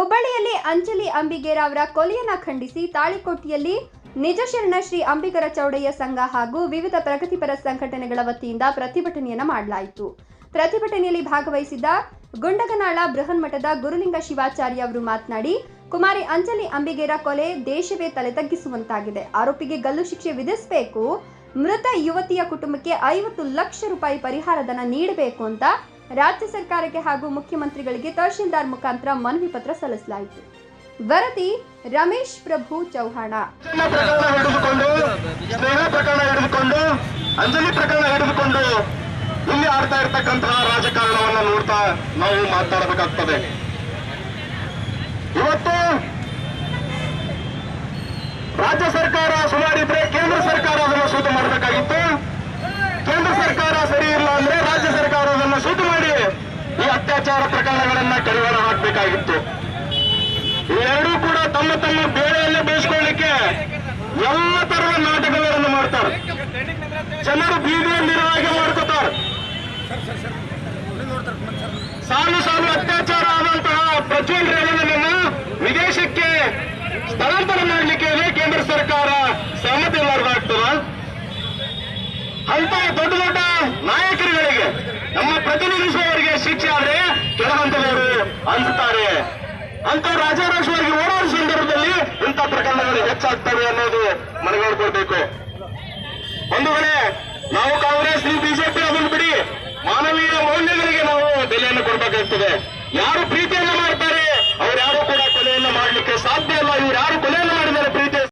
ಅಂಜಲಿ ಅಂಬಿಗೇರ ಅವರ ಕೊಲೆಯನ್ನ ಖಂಡಿಸಿ ತಾಳಿಕೋಟಿಯಲ್ಲಿ ನಿಜಶರಣ ಶ್ರೀ ಅಂಬಿಗರ ಚೌಡಯ್ಯ ಸಂಘ ಹಾಗೂ ವಿವಿಧ ಪ್ರಗತಿಪರ ಸಂಘಟನೆಗಳ ವತಿಯಿಂದ ಪ್ರತಿಭಟನೆಯನ್ನು ಮಾಡಲಾಯಿತು. ಪ್ರತಿಭಟನೆಯಲ್ಲಿ ಭಾಗವಹಿಸಿದ ಗುಂಡಗನಾಳ ಬೃಹನ್ಮಠದ ಗುರುಲಿಂಗ ಶಿವಾಚಾರ್ಯ ಅವರು ಮಾತನಾಡಿ, ಕುಮಾರಿ ಅಂಜಲಿ ಅಂಬಿಗೇರ ಕೊಲೆ ದೇಶವೇ ತಲೆ ತಗ್ಗಿಸುವಂತಾಗಿದೆ. ಆರೋಪಿಗೆ ಗಲ್ಲು ಶಿಕ್ಷೆ ವಿಧಿಸಬೇಕು, ಮೃತ ಯುವತಿಯ ಕುಟುಂಬಕ್ಕೆ ಐವತ್ತು ಲಕ್ಷ ರೂಪಾಯಿ ಪರಿಹಾರಧನ ನೀಡಬೇಕು ಅಂತ ರಾಜ್ಯ ಸರ್ಕಾರಕ್ಕೆ ಹಾಗೂ ಮುಖ್ಯಮಂತ್ರಿಗಳಿಗೆ ತಹಶೀಲ್ದಾರ್ ಮುಖಾಂತರ ಮನವಿ ಪತ್ರ ಸಲ್ಲಿಸಲಾಯಿತು. ವರದಿ ರಮೇಶ್ ಪ್ರಭು ಚೌಹಾಣ. ಅಂಜಲಿ ಪ್ರಕರಣ ಹಿಡಿದುಕೊಂಡು ಇಲ್ಲಿ ಆಡ್ತಾ ಇರ್ತಕ್ಕಂತಹ ರಾಜಕಾರಣವನ್ನ ನೋಡ್ತಾ ನಾವು ಮಾತಾಡಬೇಕಾಗ್ತದೆ ಇವತ್ತು ರಾಜ್ಯ ಸರ್ಕಾರ ಸುಮಾರಿದ್ರೆ ಕೇಂದ್ರ ಸರ್ಕಾರ ಅದನ್ನು ಸೂತು ಮಾಡಬೇಕಾಗಿತ್ತು ಕೇಂದ್ರ ಸರ್ಕಾರ ಸರಿ ಇಲ್ಲ ಅಂದ್ರೆ ರಾಜ್ಯ ಸರ್ಕಾರ ಅದನ್ನು ಸೂತು ಮಾಡಿ ಅತ್ಯಾಚಾರ ಪ್ರಕರಣಗಳನ್ನ ಕಡಿವಾಣ ಹಾಕಬೇಕಾಗಿತ್ತು. ಇವೆರಡೂ ಕೂಡ ತಮ್ಮ ತಮ್ಮ ಬೇಳೆಯಲ್ಲೇ ಬೇಯಿಸ್ಕೊಳ್ಳಿಕ್ಕೆ ಎಲ್ಲ ತರಹದ ನಾಟಕಗಳನ್ನು ಮಾಡ್ತಾರೆ. ಜನರು ಬೀದಿಯಲ್ಲಿರೋ ಹಾಗೆ ಮಾಡ್ಕೋತಾರೆ. ಸಾಲು ಸಾಲು ಅತ್ಯಾಚಾರ ಆದಂತಹ ಪ್ರಜ್ವಲ್ ರೇವಣ್ಣನನ್ನ ವಿದೇಶಕ್ಕೆ ಸ್ಥಳಾಂತರ ಮಾಡಲಿಕ್ಕೆ ಕೇಂದ್ರ ಸರ್ಕಾರ ಸಹಮತಿ ಇಲ್ಲಾರ್ದಾಗ್ತದ ಅಂತ ದೊಡ್ಡ ದೊಡ್ಡ ನಾಯಕರುಗಳಿಗೆ ನಮ್ಮ ಪ್ರತಿನಿಧಿಸುವವರಿಗೆ ಶಿಕ್ಷೆ ಆದ್ರೆ ಕೆಳಹಂತದವರು ಅಂತಾರೆ ಅಂತ ರಾಜಾರಾಜವಾಗಿ ಓಡಾಡುವ ಸಂದರ್ಭದಲ್ಲಿ ಇಂಥ ಪ್ರಕರಣಗಳು ಹೆಚ್ಚಾಗ್ತವೆ ಅನ್ನೋದು ಮನಗಾಡ್ಕೊಳ್ಬೇಕು ಒಂದು ಕಡೆ ನಾವು ಕಾಂಗ್ರೆಸ್, ನೀವು ಬಿಜೆಪಿ ಅದನ್ನು ಬಿಡಿ. ಮಾನವೀಯ ಮೌಲ್ಯಗಳಿಗೆ ನಾವು ಬೆಲೆಯನ್ನು ಕೊಡಬೇಕಾಗ್ತದೆ. ಯಾರು ಪ್ರೀತಿಯನ್ನು